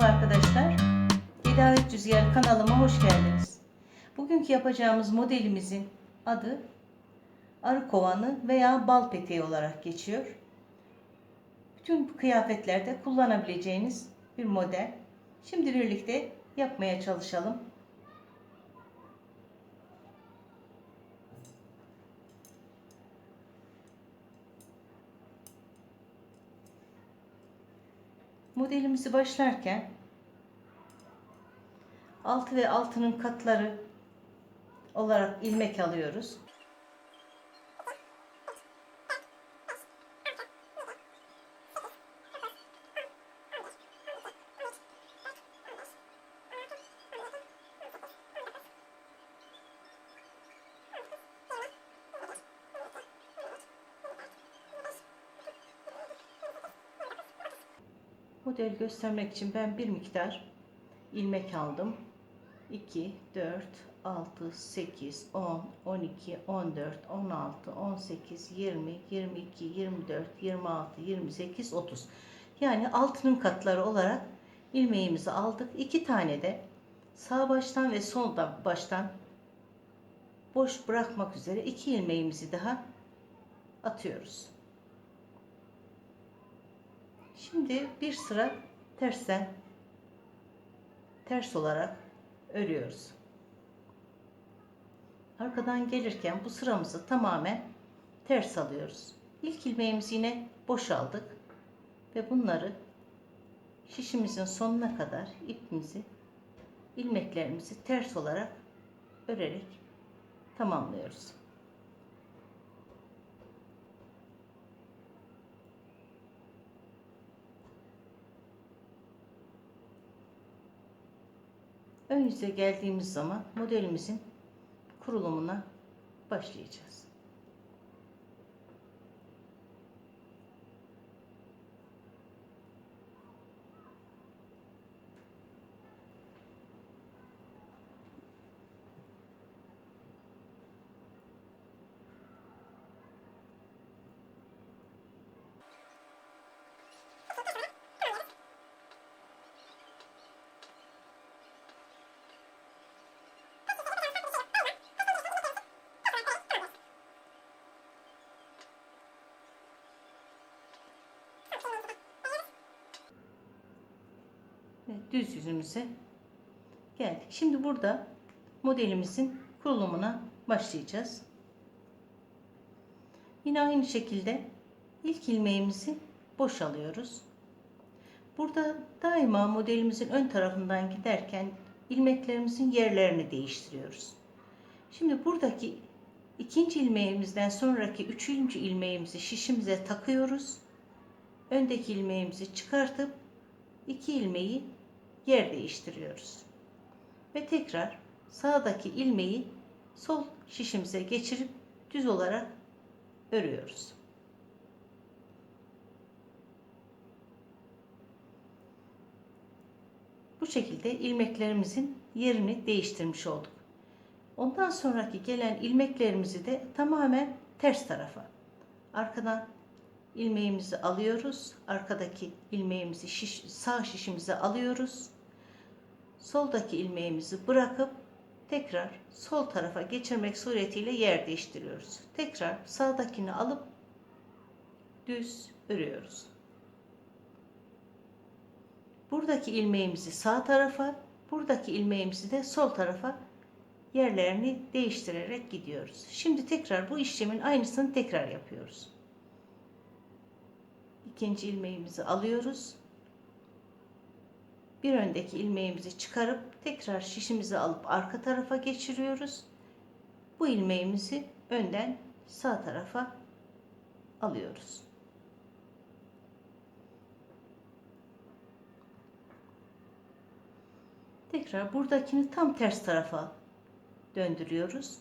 Merhaba arkadaşlar. Tedarik Rüzgar kanalıma hoş geldiniz. Bugünkü yapacağımız modelimizin adı arı kovanı veya bal peteği olarak geçiyor. Bütün kıyafetlerde kullanabileceğiniz bir model. Şimdi birlikte yapmaya çalışalım. Modelimizi başlarken altı ve altının katları olarak ilmek alıyoruz. Model göstermek için ben bir miktar ilmek aldım. 2, 4, 6, 8, 10, 12, 14, 16, 18, 20, 22, 24, 26, 28, 30. Yani altının katları olarak ilmeğimizi aldık. İki tane de sağ baştan ve sol baştan boş bırakmak üzere iki ilmeğimizi daha atıyoruz. Şimdi bir sıra tersten ters olarak örüyoruz. Arkadan gelirken bu sıramızı tamamen ters alıyoruz. İlk ilmeğimizi yine boşaldık ve bunları şişimizin sonuna kadar ipimizi ilmeklerimizi ters olarak örerek tamamlıyoruz. Ön yüze geldiğimiz zaman modelimizin kurulumuna başlayacağız. Düz yüzümüze geldik. Şimdi burada modelimizin kurulumuna başlayacağız. Yine aynı şekilde ilk ilmeğimizi boşalıyoruz. Burada daima modelimizin ön tarafından giderken ilmeklerimizin yerlerini değiştiriyoruz. Şimdi buradaki ikinci ilmeğimizden sonraki üçüncü ilmeğimizi şişimize takıyoruz. Öndeki ilmeğimizi çıkartıp iki ilmeği yer değiştiriyoruz. Ve tekrar sağdaki ilmeği sol şişimize geçirip düz olarak örüyoruz. Bu şekilde ilmeklerimizin yerini değiştirmiş olduk. Ondan sonraki gelen ilmeklerimizi de tamamen ters tarafa arkadan ilmeğimizi alıyoruz. Arkadaki ilmeğimizi şiş, sağ şişimize alıyoruz. Soldaki ilmeğimizi bırakıp tekrar sol tarafa geçirmek suretiyle yer değiştiriyoruz. Tekrar sağdakini alıp düz örüyoruz. Buradaki ilmeğimizi sağ tarafa, buradaki ilmeğimizi de sol tarafa yerlerini değiştirerek gidiyoruz. Şimdi tekrar bu işlemin aynısını tekrar yapıyoruz ikinci ilmeğimizi alıyoruz. Bir öndeki ilmeğimizi çıkarıp tekrar şişimizi alıp arka tarafa geçiriyoruz. Bu ilmeğimizi önden sağ tarafa alıyoruz. Tekrar buradakini tam ters tarafa döndürüyoruz.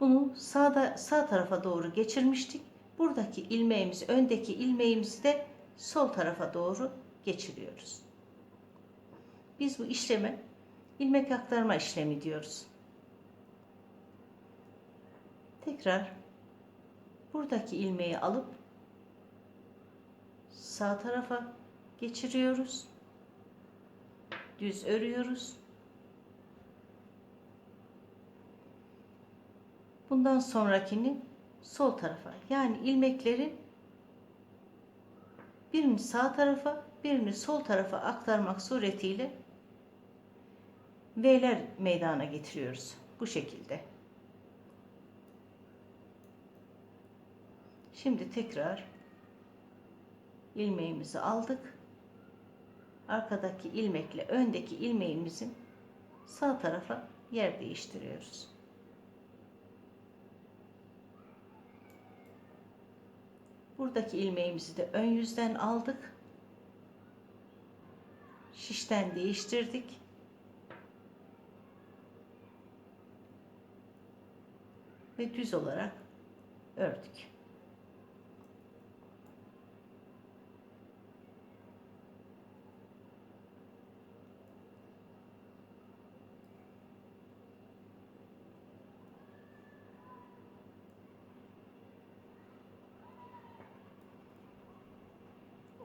Bunu sağda sağ tarafa doğru geçirmiştik buradaki ilmeğimizi, öndeki ilmeğimizi de sol tarafa doğru geçiriyoruz. Biz bu işleme ilmek aktarma işlemi diyoruz. Tekrar buradaki ilmeği alıp sağ tarafa geçiriyoruz. düz örüyoruz. Bundan sonrakini sol tarafa yani ilmeklerin birini sağ tarafa birini sol tarafa aktarmak suretiyle V'ler meydana getiriyoruz. Bu şekilde. Şimdi tekrar ilmeğimizi aldık. Arkadaki ilmekle öndeki ilmeğimizin sağ tarafa yer değiştiriyoruz. Buradaki ilmeğimizi de ön yüzden aldık. Şişten değiştirdik. Ve düz olarak ördük.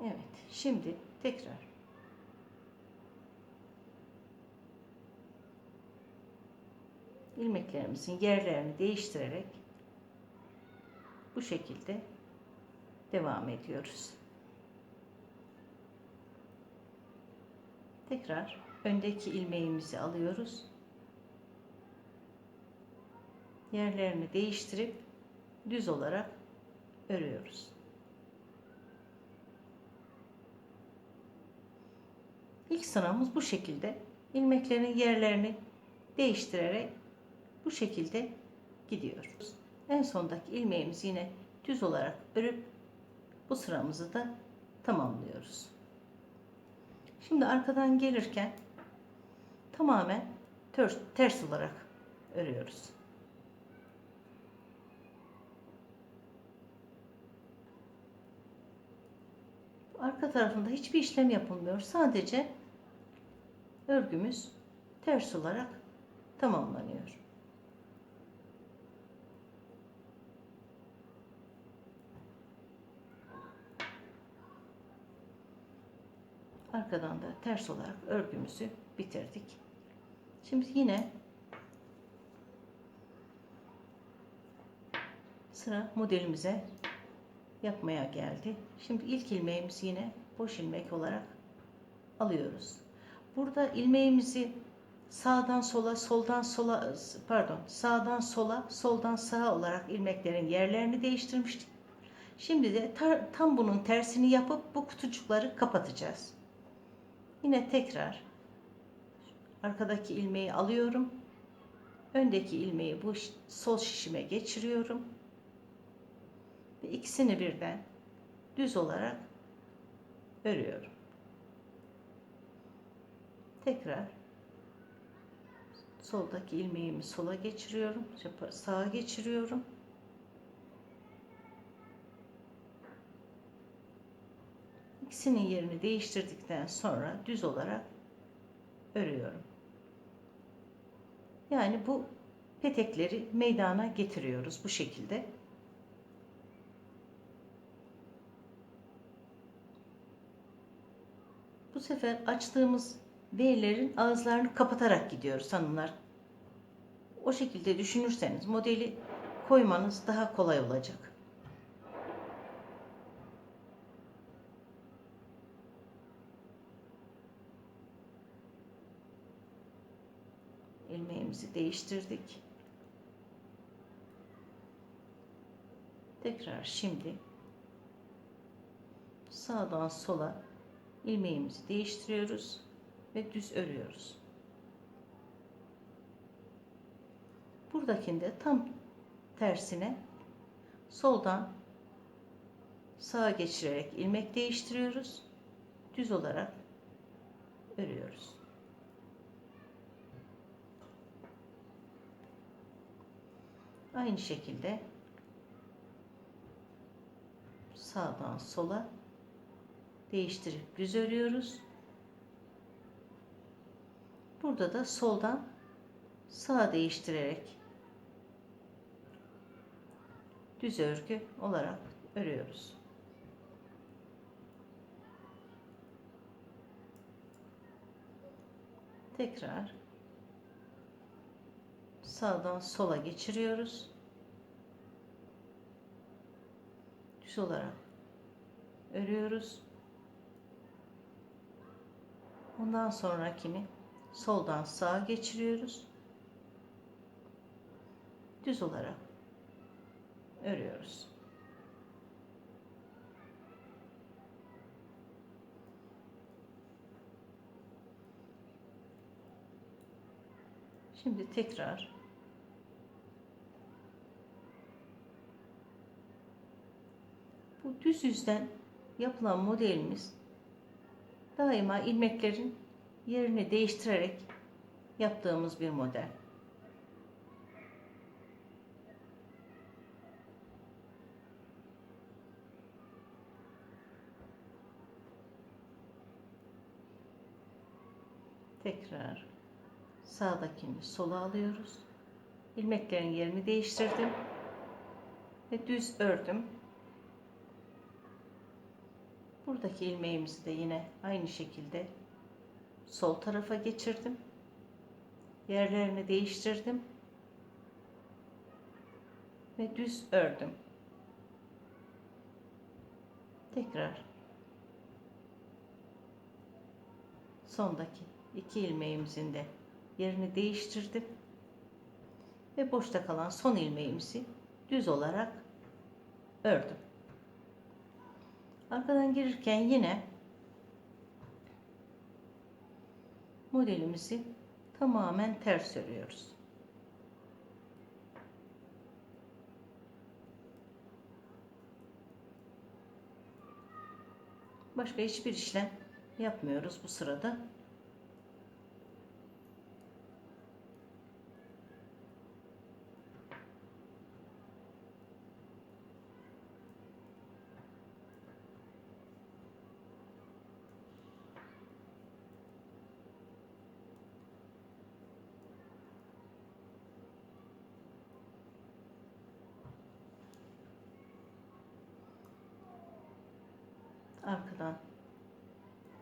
Evet, şimdi tekrar ilmeklerimizin yerlerini değiştirerek bu şekilde devam ediyoruz. Tekrar öndeki ilmeğimizi alıyoruz. Yerlerini değiştirip düz olarak örüyoruz. İlk sıramız bu şekilde. İlmeklerin yerlerini değiştirerek bu şekilde gidiyoruz. En sondaki ilmeğimizi yine düz olarak örüp bu sıramızı da tamamlıyoruz. Şimdi arkadan gelirken tamamen ters, ters olarak örüyoruz. Arka tarafında hiçbir işlem yapılmıyor. Sadece örgümüz ters olarak tamamlanıyor. Arkadan da ters olarak örgümüzü bitirdik. Şimdi yine sıra modelimize yapmaya geldi. Şimdi ilk ilmeğimizi yine boş ilmek olarak alıyoruz. Burada ilmeğimizi sağdan sola, soldan sola, pardon, sağdan sola, soldan sağa olarak ilmeklerin yerlerini değiştirmiştik. Şimdi de tam bunun tersini yapıp bu kutucukları kapatacağız. Yine tekrar arkadaki ilmeği alıyorum. Öndeki ilmeği bu sol şişime geçiriyorum. Ve ikisini birden düz olarak örüyorum. Tekrar soldaki ilmeğimi sola geçiriyorum, sağa geçiriyorum. İkisinin yerini değiştirdikten sonra düz olarak örüyorum. Yani bu petekleri meydana getiriyoruz bu şekilde. Bu sefer açtığımız V'lerin ağızlarını kapatarak gidiyoruz hanımlar. O şekilde düşünürseniz modeli koymanız daha kolay olacak. İlmeğimizi değiştirdik. Tekrar şimdi sağdan sola ilmeğimizi değiştiriyoruz ve düz örüyoruz. Buradakinde tam tersine soldan sağa geçirerek ilmek değiştiriyoruz. Düz olarak örüyoruz. Aynı şekilde sağdan sola değiştirip düz örüyoruz. Burada da soldan sağa değiştirerek düz örgü olarak örüyoruz. Tekrar sağdan sola geçiriyoruz. Düz olarak örüyoruz. Ondan sonrakini soldan sağa geçiriyoruz. Düz olarak örüyoruz. Şimdi tekrar düz yüzden yapılan modelimiz daima ilmeklerin yerini değiştirerek yaptığımız bir model. Tekrar sağdakini sola alıyoruz. İlmeklerin yerini değiştirdim ve düz ördüm. Buradaki ilmeğimizi de yine aynı şekilde sol tarafa geçirdim. Yerlerini değiştirdim. Ve düz ördüm. Tekrar sondaki iki ilmeğimizin de yerini değiştirdim. Ve boşta kalan son ilmeğimizi düz olarak ördüm. Arkadan girirken yine modelimizi tamamen ters örüyoruz. Başka hiçbir işlem yapmıyoruz bu sırada. arkadan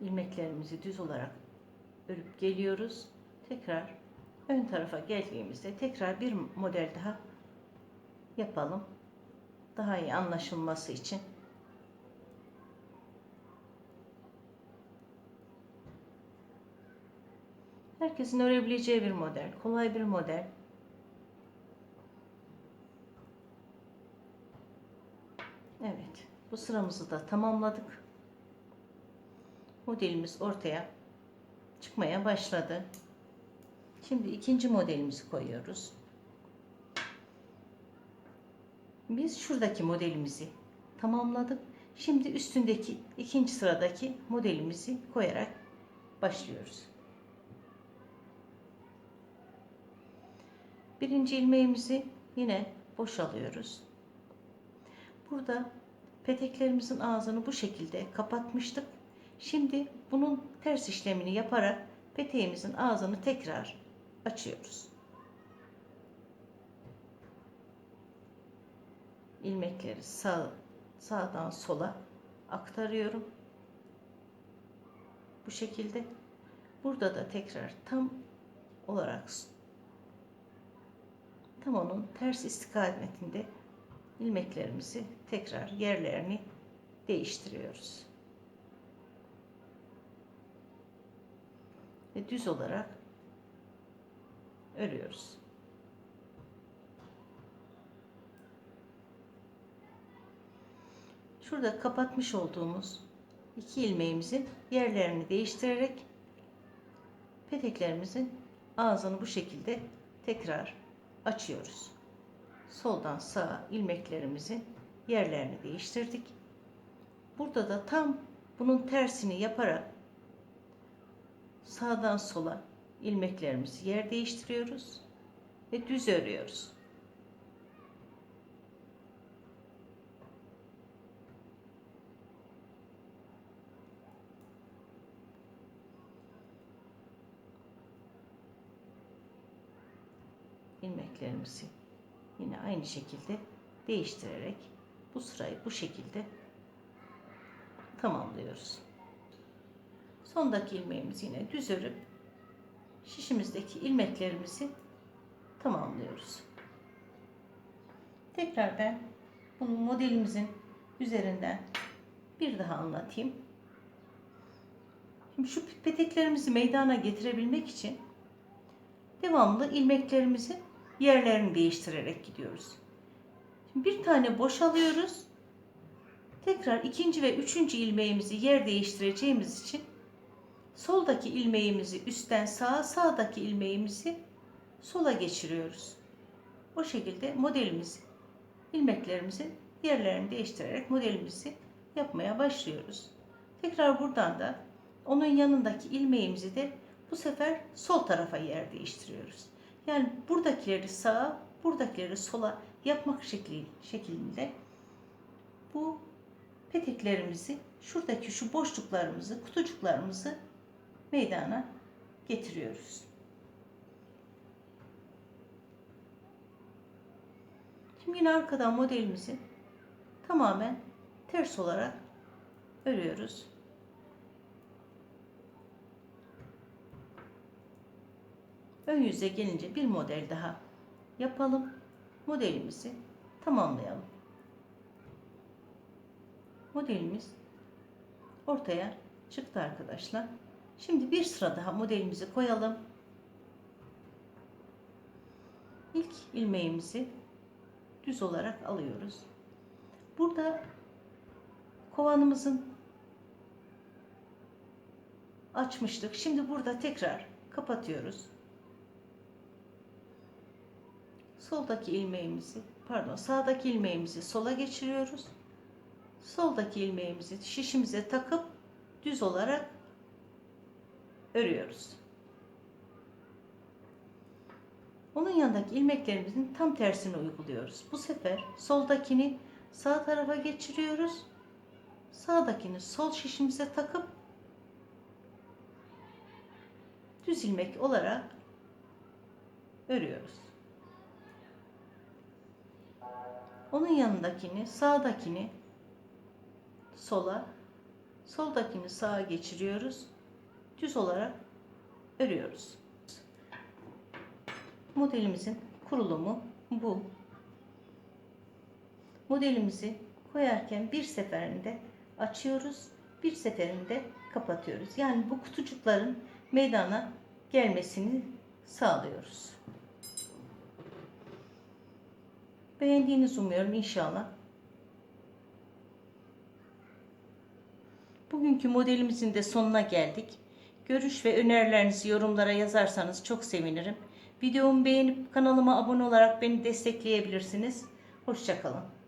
ilmeklerimizi düz olarak örüp geliyoruz. Tekrar ön tarafa geldiğimizde tekrar bir model daha yapalım. Daha iyi anlaşılması için. Herkesin örebileceği bir model, kolay bir model. Evet, bu sıramızı da tamamladık modelimiz ortaya çıkmaya başladı. Şimdi ikinci modelimizi koyuyoruz. Biz şuradaki modelimizi tamamladık. Şimdi üstündeki ikinci sıradaki modelimizi koyarak başlıyoruz. Birinci ilmeğimizi yine boşalıyoruz. Burada peteklerimizin ağzını bu şekilde kapatmıştık. Şimdi bunun ters işlemini yaparak peteğimizin ağzını tekrar açıyoruz. ilmekleri sağ, sağdan sola aktarıyorum. Bu şekilde. Burada da tekrar tam olarak tam onun ters istikametinde ilmeklerimizi tekrar yerlerini değiştiriyoruz. Ve düz olarak örüyoruz. Şurada kapatmış olduğumuz iki ilmeğimizin yerlerini değiştirerek peteklerimizin ağzını bu şekilde tekrar açıyoruz. Soldan sağa ilmeklerimizin yerlerini değiştirdik. Burada da tam bunun tersini yaparak sağdan sola ilmeklerimizi yer değiştiriyoruz ve düz örüyoruz. ilmeklerimizi yine aynı şekilde değiştirerek bu sırayı bu şekilde tamamlıyoruz. Sondaki ilmeğimizi yine düz örüp şişimizdeki ilmeklerimizi tamamlıyoruz. Tekrar ben bunu modelimizin üzerinden bir daha anlatayım. Şimdi şu peteklerimizi meydana getirebilmek için devamlı ilmeklerimizin yerlerini değiştirerek gidiyoruz. Şimdi bir tane boşalıyoruz. Tekrar ikinci ve üçüncü ilmeğimizi yer değiştireceğimiz için soldaki ilmeğimizi üstten sağa, sağdaki ilmeğimizi sola geçiriyoruz. O şekilde modelimiz, ilmeklerimizin yerlerini değiştirerek modelimizi yapmaya başlıyoruz. Tekrar buradan da onun yanındaki ilmeğimizi de bu sefer sol tarafa yer değiştiriyoruz. Yani buradakileri sağa, buradakileri sola yapmak şekli, şeklinde bu peteklerimizi, şuradaki şu boşluklarımızı, kutucuklarımızı meydana getiriyoruz. Şimdi yine arkadan modelimizi tamamen ters olarak örüyoruz. Ön yüze gelince bir model daha yapalım. Modelimizi tamamlayalım. Modelimiz ortaya çıktı arkadaşlar. Şimdi bir sıra daha modelimizi koyalım. İlk ilmeğimizi düz olarak alıyoruz. Burada kovanımızın açmıştık. Şimdi burada tekrar kapatıyoruz. Soldaki ilmeğimizi, pardon, sağdaki ilmeğimizi sola geçiriyoruz. Soldaki ilmeğimizi şişimize takıp düz olarak örüyoruz. Onun yanındaki ilmeklerimizin tam tersini uyguluyoruz. Bu sefer soldakini sağ tarafa geçiriyoruz. Sağdakini sol şişimize takıp düz ilmek olarak örüyoruz. Onun yanındakini, sağdakini sola, soldakini sağa geçiriyoruz. Düz olarak örüyoruz. Modelimizin kurulumu bu. Modelimizi koyarken bir seferinde açıyoruz, bir seferinde kapatıyoruz. Yani bu kutucukların meydana gelmesini sağlıyoruz. Beğendiğinizi umuyorum inşallah. Bugünkü modelimizin de sonuna geldik. Görüş ve önerilerinizi yorumlara yazarsanız çok sevinirim. Videomu beğenip kanalıma abone olarak beni destekleyebilirsiniz. Hoşçakalın.